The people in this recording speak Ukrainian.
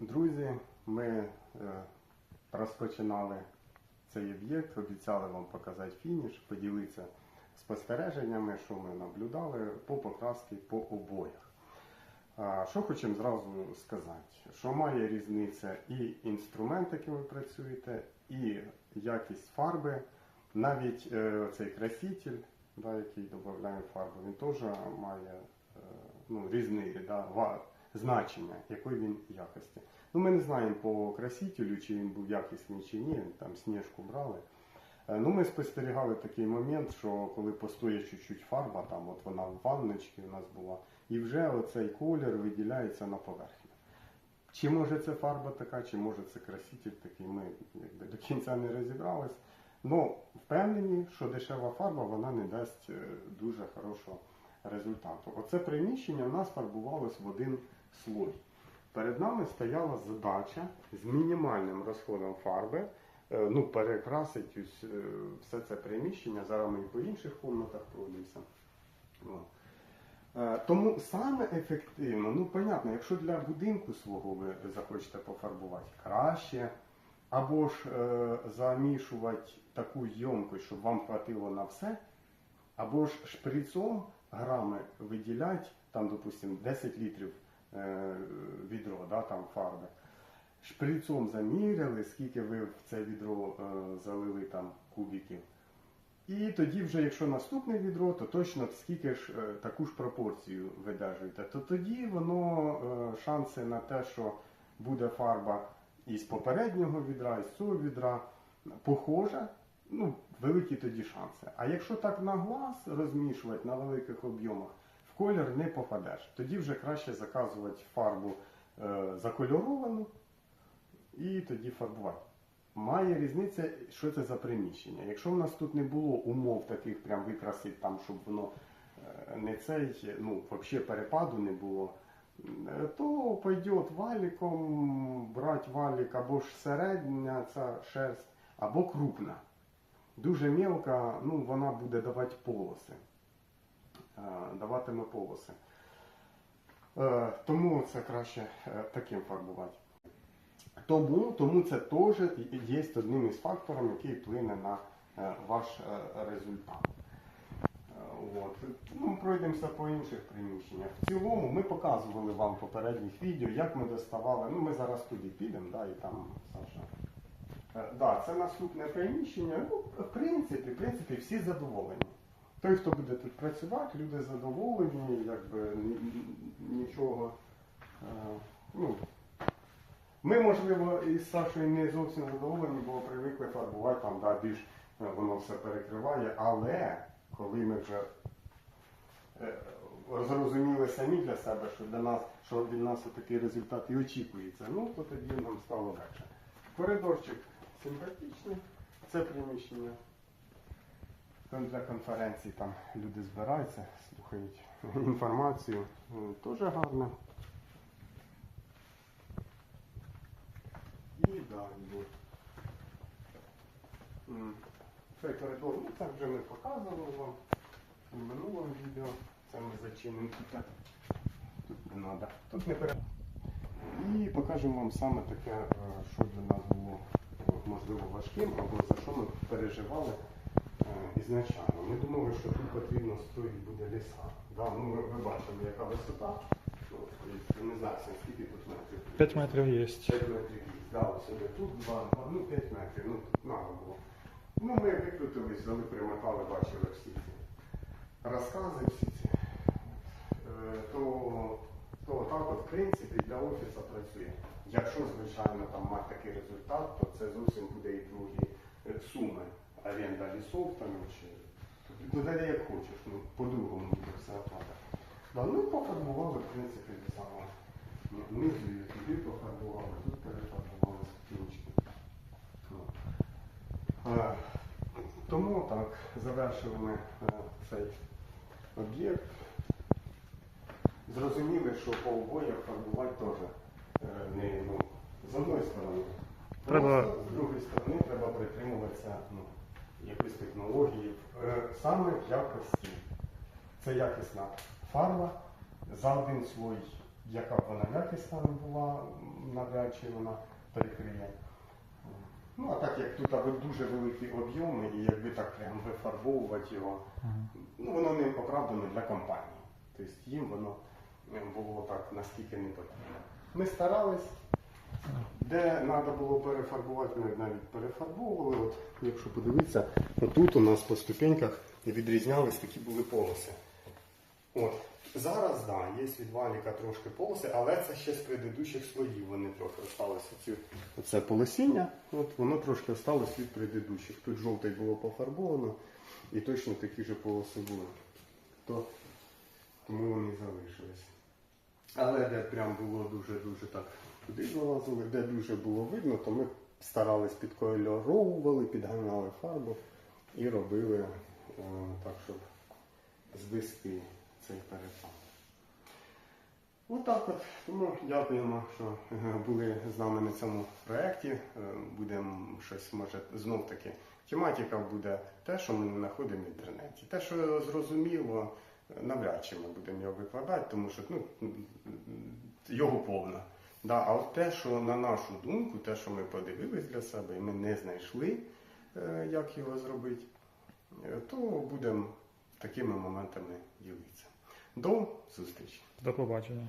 Друзі, ми е, розпочинали цей об'єкт, обіцяли вам показати фініш, поділитися спостереженнями, що ми наблюдали по покрасці по обоях. Що хочемо зразу сказати, що має різниця і інструмент, яким ви працюєте, і якість фарби, навіть е, цей краситель, да, який додаємо фарбу, він теж має е, ну, різні да, ва- значення, якої він якості. Ну, ми не знаємо по красителю, чи він був якісний чи ні, там сніжку брали. Е, Ну, ми спостерігали такий момент, що коли постоє чуть-чуть фарба, там от вона в ванночці у нас була, і вже оцей колір виділяється на поверхні. Чи може це фарба така, чи може це краситель такий, ми якби, до кінця не розібрались. Ну, впевнені, що дешева фарба вона не дасть е, дуже хорошого результату. Оце приміщення в нас фарбувалось в один слой. Перед нами стояла задача з мінімальним розходом фарби е, ну, перекрасити е, все це приміщення. Зараз ми по інших кімнатах пройдемося. Е, Тому саме ефективно, ну понятно, якщо для будинку свого ви захочете пофарбувати краще, або ж е, замішувати таку ємкость, щоб вам хватило на все, або ж шприцом грами виділять, там, допустимо, 10 літрів відро, да, там фарби. Шприцом заміряли, скільки ви в це відро е, залили там кубиків. І тоді вже, якщо наступне відро, то точно скільки ж е, таку ж пропорцію видержуєте, то тоді воно е, шанси на те, що буде фарба із попереднього відра, із цього відра похожа, ну, великі тоді шанси. А якщо так на глаз розмішувати на великих об'ємах, колір не попадеш. Тоді вже краще заказувати фарбу е, закольоровану і тоді фарбувати. Має різниця, що це за приміщення. Якщо в нас тут не було умов таких прям викрасити, там, щоб воно е, не цей, ну, взагалі перепаду не було, е, то пойдет валіком брати валік або ж середня ця шерсть, або крупна. Дуже мелка, ну, вона буде давати полоси. Е, Даватиме полоси. Е, Тому це краще е, таким фарбувати. Тому, тому це теж є одним із факторів, який вплине на ваш результат. От. Ну, пройдемося по інших приміщеннях. В цілому ми показували вам в попередніх відео, як ми доставали. Ну, ми зараз туди підемо, да, і там Саша. Да, це наступне приміщення. Ну, в принципі, в принципі, всі задоволені. Той, хто буде тут працювати, люди задоволені, якби ні- ні- нічого. е, Ну, ми, можливо, із Сашою не зовсім задоволені, бо привикли фарбувати там, да, більш е, воно все перекриває, але коли ми вже е, зрозуміли самі для себе, що для нас, що від нас такий результат і очікується, ну то тоді нам стало легше. Коридорчик симпатичний, це приміщення. Для конференцій там люди збираються, слухають інформацію. М, Дуже гарно. І далі. Цей коридор, ну це вже ми показували вам у минулому відео. Це ми зачинимо тут. Тут не треба. Тут не пере... І покажемо вам саме таке, е, що для нас було можливо важким, або за що ми переживали ізначально. Ми думали, що тут потрібно строїти буде ліса. Да? Ну, ви, ви бачили, яка висота. Ну, не знаю, скільки тут метрів. 5 метрів є. 5 метрів їх дали собі тут два, два, ну 5 метрів, ну тут надо було. Ну ми викрутились, взяли, примотали, бачили всі ці розкази, всі ці. Е, То, то так от, в принципі, для офісу працює. Якщо, звичайно, там мати такий результат, то це зовсім буде і другі е, суми. Оренда лісов там чи ну, як хочеш, ну, по-другому буде все оплата. Да, ну пофарбували, в принципі, те саме. Ну, Низу і туди пофарбували, тут перефарбували стіночки. Е, Тому так, завершили ми е, цей об'єкт. Зрозуміли, що по обоях фарбувати теж е, не ну, з одної сторони. Треба- з другої сторони треба притримуватися ну, якоїсь технології. Е, Саме якості. Це якісна фарба за один слой, яка б вона якісна не була, навряд чи вона перекриє. Ну, а так як тут аби дуже великі об'єми, і якби так прям вифарбовувати його, ну воно не оправдано для компанії. Тобто їм воно було так настільки не потрібно. Ми старались, де треба було перефарбувати, ми навіть перефарбовували. От, якщо подивитися, отут у нас по ступеньках відрізнялись такі були полоси. От. Зараз, так, да, є від валіка трошки полоси, але це ще з предыдущих слоїв вони трохи осталося. Ці, оце полосіння, от воно трошки осталось від предыдущих. Тут жовтий було пофарбовано і точно такі ж полоси були. То, тому вони залишились. Але де прям було дуже-дуже так туди залазили, де дуже було видно, то ми старались підкольоровували, підганяли фарбу і робили е, так, щоб звести цей перепад. Отак от. Тому дякуємо, що е, були з нами на цьому проєкті. Е, Будемо щось, може, знов таки. Тематика буде те, що ми не знаходимо в інтернеті. Те, що зрозуміло, навряд чи ми будемо його викладати, тому що ну, його повно. Да, а от те, що на нашу думку, те, що ми подивились для себе, і ми не знайшли, е, як його зробити, е, то будемо такими моментами ділитися. До зустрічі! До побачення.